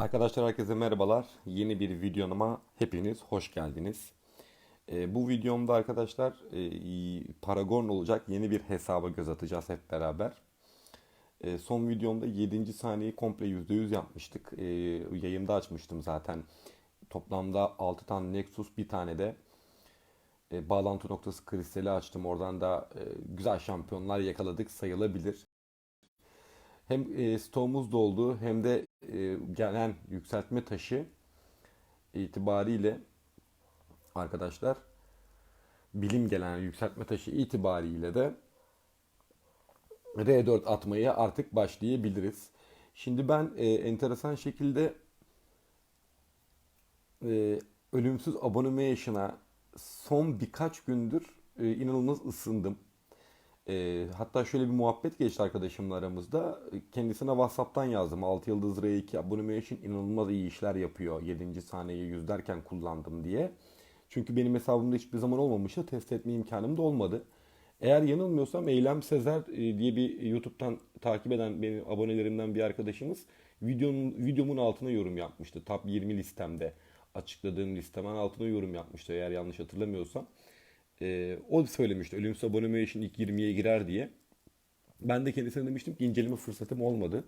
Arkadaşlar herkese merhabalar. Yeni bir videoma hepiniz hoş geldiniz. Ee, bu videomda arkadaşlar e, Paragon olacak yeni bir hesaba göz atacağız hep beraber. Ee, son videomda 7. saniyeyi komple %100 yapmıştık. Ee, yayında açmıştım zaten. Toplamda 6 tane Nexus bir tane de e, bağlantı noktası kristali açtım. Oradan da e, güzel şampiyonlar yakaladık sayılabilir. Hem e, stoğumuz doldu hem de e, gelen yükseltme taşı itibariyle arkadaşlar bilim gelen yükseltme taşı itibariyle de R4 atmaya artık başlayabiliriz. Şimdi ben e, enteresan şekilde e, ölümsüz abonation'a son birkaç gündür e, inanılmaz ısındım. E, hatta şöyle bir muhabbet geçti arkadaşımla aramızda. Kendisine WhatsApp'tan yazdım. 6 yıldız R2 abonemation inanılmaz iyi işler yapıyor. 7. saniyeyi 100 derken kullandım diye. Çünkü benim hesabımda hiçbir zaman olmamıştı. Test etme imkanım da olmadı. Eğer yanılmıyorsam Eylem Sezer e, diye bir YouTube'dan takip eden benim abonelerimden bir arkadaşımız videonun, videomun altına yorum yapmıştı. Top 20 listemde açıkladığım listemin altına yorum yapmıştı eğer yanlış hatırlamıyorsam. Ee, o söylemişti ölümsüz abonemation ilk 20'ye girer diye. Ben de kendisine demiştim ki inceleme fırsatım olmadı.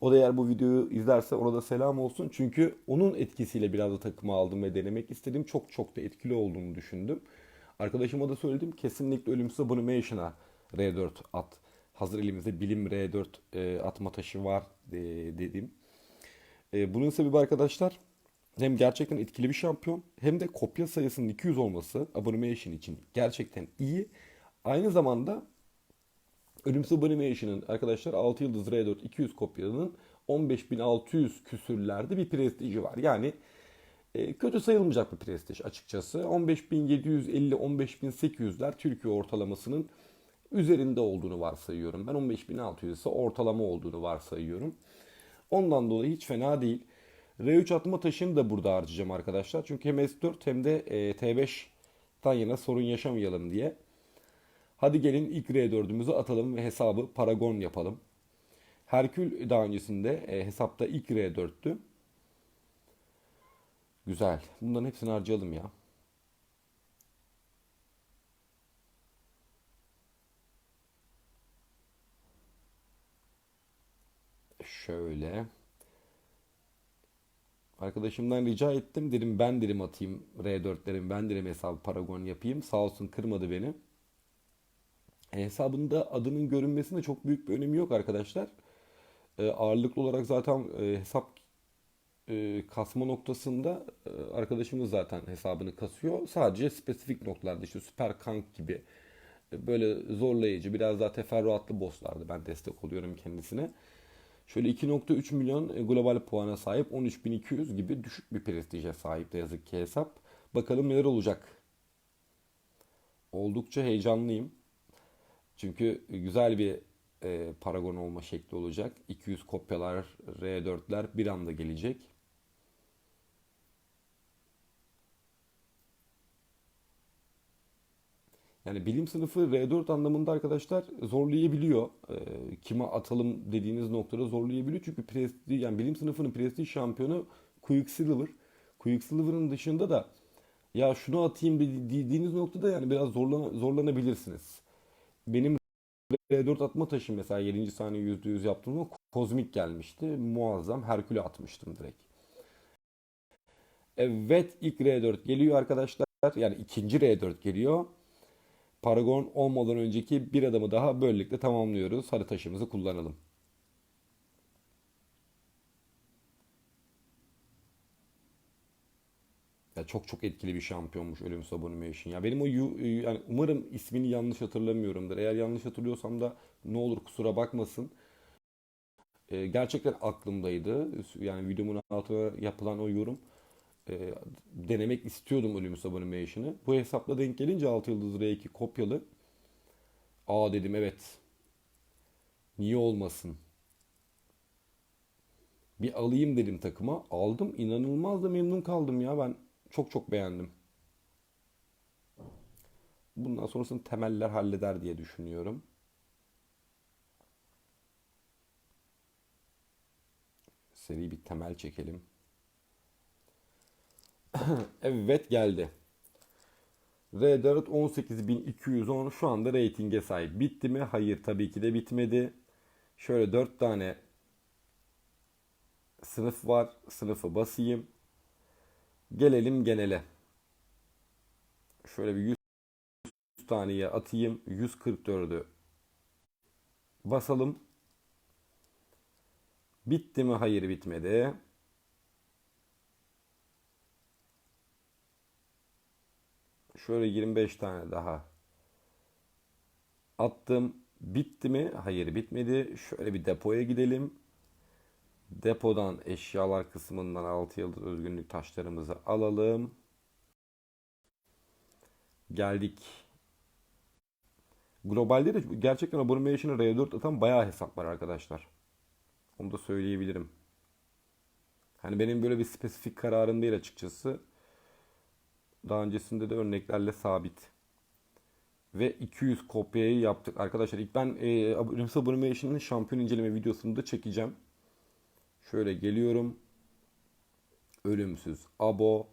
O da eğer bu videoyu izlerse ona da selam olsun. Çünkü onun etkisiyle biraz da takımı aldım ve denemek istedim. Çok çok da etkili olduğunu düşündüm. Arkadaşıma da söyledim. Kesinlikle ölümsüz abonement'a R4 at. Hazır elimizde bilim R4 e, atma taşı var e, dedim. E, bunun sebebi arkadaşlar hem gerçekten etkili bir şampiyon hem de kopya sayısının 200 olması Abomination için gerçekten iyi. Aynı zamanda Ölümsüz Abomination'ın arkadaşlar 6 yıldız R4 200 kopyanın 15.600 küsürlerde bir prestiji var. Yani e, kötü sayılmayacak bir prestij açıkçası. 15.750-15.800'ler Türkiye ortalamasının üzerinde olduğunu varsayıyorum. Ben 15.600 ise ortalama olduğunu varsayıyorum. Ondan dolayı hiç fena değil. R3 atma taşını da burada harcayacağım arkadaşlar. Çünkü hem S4 hem de e, T5'ten yana sorun yaşamayalım diye. Hadi gelin ilk R4'ümüzü atalım ve hesabı Paragon yapalım. Herkül daha öncesinde e, hesapta ilk R4'tü. Güzel. Bunların hepsini harcayalım ya. Şöyle. Arkadaşımdan rica ettim. Dedim ben dedim atayım R4'lerim. Ben dedim hesabı Paragon yapayım. Sağ olsun kırmadı beni. E, hesabında adının görünmesinde çok büyük bir önemi yok arkadaşlar. E, ağırlıklı olarak zaten e, hesap e, kasma noktasında e, arkadaşımız zaten hesabını kasıyor. Sadece spesifik noktalarda işte süper kank gibi e, böyle zorlayıcı biraz daha teferruatlı bosslardı. Ben destek oluyorum kendisine. Şöyle 2.3 milyon e, global puana sahip 13.200 gibi düşük bir prestije sahip de yazık ki hesap. Bakalım neler olacak. Oldukça heyecanlıyım. Çünkü güzel bir e, paragon olma şekli olacak. 200 kopyalar, R4'ler bir anda gelecek. Yani bilim sınıfı R4 anlamında arkadaşlar zorlayabiliyor. E, kime atalım dediğiniz noktada zorlayabiliyor. Çünkü prestij, yani bilim sınıfının prestij şampiyonu Quicksilver. Quicksilver'ın dışında da ya şunu atayım dediğiniz noktada yani biraz zorlan zorlanabilirsiniz. Benim R4 atma taşı mesela 7. saniye %100 yaptığımda kozmik gelmişti. Muazzam. Herkül'e atmıştım direkt. Evet ilk R4 geliyor arkadaşlar. Yani ikinci R4 geliyor. Paragon olmadan önceki bir adamı daha böylelikle tamamlıyoruz. Hadi taşımızı kullanalım. Ya çok çok etkili bir şampiyonmuş Ölümsüz Abomination. Ya benim o yani umarım ismini yanlış hatırlamıyorumdur. Eğer yanlış hatırlıyorsam da ne olur kusura bakmasın. Ee, gerçekten aklımdaydı. Yani videomun altına yapılan o yorum e, denemek istiyordum Olympus Abomination'ı. Bu hesapla denk gelince 6 yıldız R2 kopyalı. Aa dedim evet. Niye olmasın? Bir alayım dedim takıma. Aldım. İnanılmaz da memnun kaldım ya ben. Çok çok beğendim. Bundan sonrasını temeller halleder diye düşünüyorum. Seri bir temel çekelim. evet geldi. R4 18210 şu anda reytinge sahip. Bitti mi? Hayır tabii ki de bitmedi. Şöyle 4 tane sınıf var. Sınıfı basayım. Gelelim genele. Şöyle bir 100 taneye atayım. 144'ü basalım. Bitti mi? Hayır bitmedi. Şöyle 25 tane daha attım. Bitti mi? Hayır bitmedi. Şöyle bir depoya gidelim. Depodan eşyalar kısmından 6 yıldız özgünlük taşlarımızı alalım. Geldik. Globalde de gerçekten Abomination'a R4 atan bayağı hesap var arkadaşlar. Onu da söyleyebilirim. Hani benim böyle bir spesifik kararım değil açıkçası. Daha öncesinde de örneklerle sabit. Ve 200 kopyayı yaptık. Arkadaşlar ilk ben e, Rimsa Abomination'ın şampiyon inceleme videosunu da çekeceğim. Şöyle geliyorum. Ölümsüz. Abo.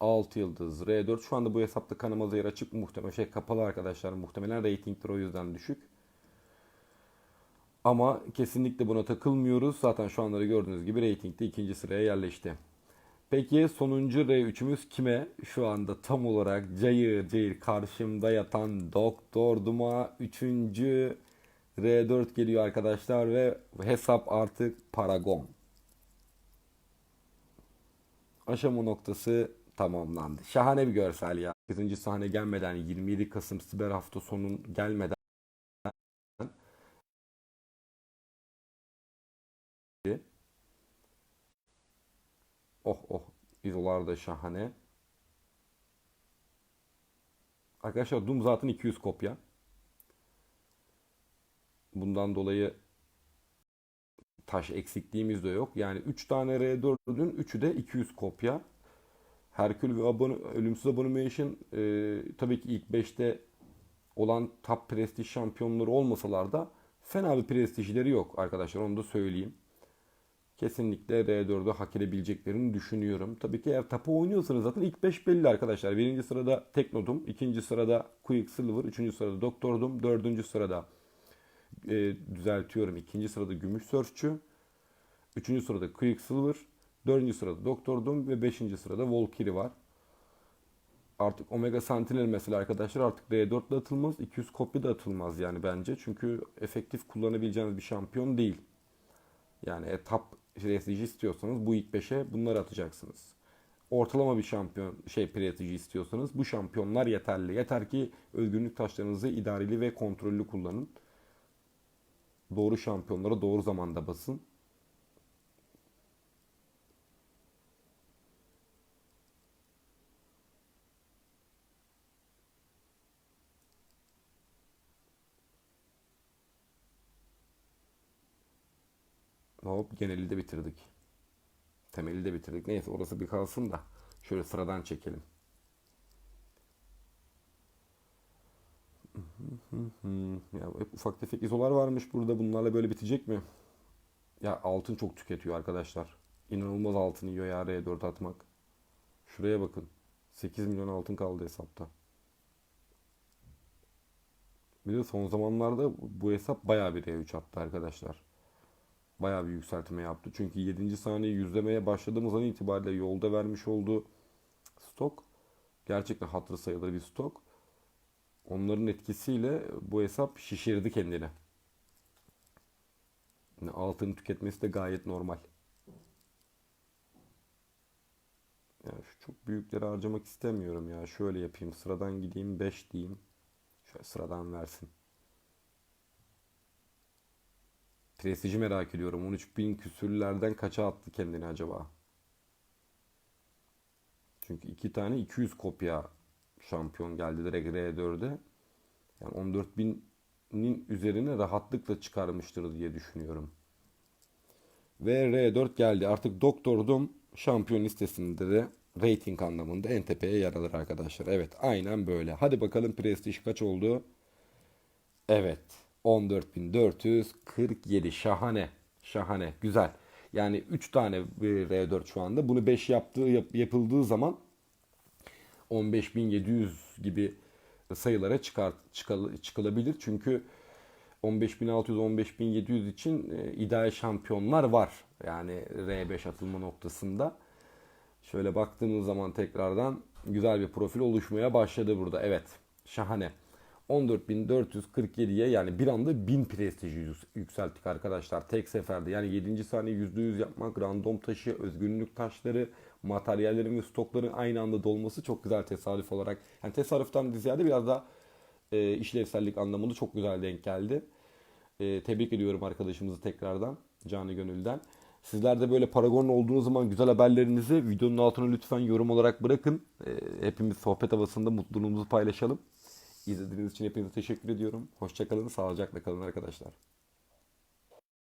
6 yıldız. R4. Şu anda bu hesapta kanama yer açık muhtemelen. Şey kapalı arkadaşlar. Muhtemelen ratingler o yüzden düşük. Ama kesinlikle buna takılmıyoruz. Zaten şu anları gördüğünüz gibi reytingde ikinci sıraya yerleşti. Peki sonuncu R3'ümüz kime? Şu anda tam olarak cayır cayır karşımda yatan Doktor Duma 3. R4 geliyor arkadaşlar ve hesap artık Paragon. Aşama noktası tamamlandı. Şahane bir görsel ya. 8. sahne gelmeden 27 Kasım Siber hafta sonun gelmeden Oh oh izolar da şahane. Arkadaşlar Doom zaten 200 kopya. Bundan dolayı taş eksikliğimiz de yok. Yani 3 tane R4'ün 3'ü de 200 kopya. Herkül ve abone, Ölümsüz Abomination e, tabii ki ilk 5'te olan top prestij şampiyonları olmasalar da fena bir prestijleri yok arkadaşlar onu da söyleyeyim. Kesinlikle R4'ü hak edebileceklerini düşünüyorum. Tabii ki eğer tapu oynuyorsanız zaten ilk 5 belli arkadaşlar. Birinci sırada Teknodum, ikinci sırada Quicksilver, üçüncü sırada Doktordum, dördüncü sırada e, düzeltiyorum. ikinci sırada Gümüş Sörfçü, üçüncü sırada Quicksilver, dördüncü sırada Doktordum ve beşinci sırada Valkyrie var. Artık Omega Sentinel mesela arkadaşlar artık R4 ile atılmaz, 200 kopya da atılmaz yani bence. Çünkü efektif kullanabileceğiniz bir şampiyon değil. Yani etap prestiji istiyorsanız bu ilk 5'e bunları atacaksınız. Ortalama bir şampiyon şey prestiji istiyorsanız bu şampiyonlar yeterli. Yeter ki özgürlük taşlarınızı idareli ve kontrollü kullanın. Doğru şampiyonlara doğru zamanda basın. Hop geneli de bitirdik. Temeli de bitirdik. Neyse orası bir kalsın da. Şöyle sıradan çekelim. Ya hep ufak tefek izolar varmış burada. Bunlarla böyle bitecek mi? Ya altın çok tüketiyor arkadaşlar. İnanılmaz altın yiyor ya R4 atmak. Şuraya bakın. 8 milyon altın kaldı hesapta. Bir de son zamanlarda bu hesap bayağı bir R3 attı arkadaşlar bayağı bir yükseltme yaptı. Çünkü 7. saniye yüzlemeye başladığımız an itibariyle yolda vermiş olduğu stok gerçekten hatırı sayılır bir stok. Onların etkisiyle bu hesap şişirdi kendini. Yani altını tüketmesi de gayet normal. Yani şu çok büyükleri harcamak istemiyorum ya. Şöyle yapayım. Sıradan gideyim 5 diyeyim. Şöyle sıradan versin. Prestiji merak ediyorum. 13.000 küsürlerden kaça attı kendini acaba? Çünkü iki tane 200 kopya şampiyon geldi direkt R4'e. Yani 14.000'nin üzerine rahatlıkla çıkarmıştır diye düşünüyorum. Ve R4 geldi. Artık Doktordum şampiyon listesinde de rating anlamında en tepeye yer alır arkadaşlar. Evet aynen böyle. Hadi bakalım prestij kaç oldu? Evet. 14.447 şahane. Şahane. Güzel. Yani 3 tane e, R4 şu anda. Bunu 5 yaptığı yap- yapıldığı zaman 15.700 gibi sayılara çıkar, çıkal- çıkılabilir. Çünkü 15.600-15.700 için e, ideal şampiyonlar var. Yani R5 atılma noktasında. Şöyle baktığımız zaman tekrardan güzel bir profil oluşmaya başladı burada. Evet şahane. 14.447'ye yani bir anda 1000 prestiji yük- yükselttik arkadaşlar tek seferde. Yani 7. saniye %100 yapmak, random taşı, özgünlük taşları, materyallerin ve stokların aynı anda dolması çok güzel tesadüf olarak. Yani tesadüften ziyade biraz da e, işlevsellik anlamında çok güzel denk geldi. E, tebrik ediyorum arkadaşımızı tekrardan canı gönülden. Sizler de böyle Paragon'un olduğunuz zaman güzel haberlerinizi videonun altına lütfen yorum olarak bırakın. E, hepimiz sohbet havasında mutluluğumuzu paylaşalım. İzlediğiniz için hepinize teşekkür ediyorum. Hoşçakalın, sağlıcakla kalın arkadaşlar.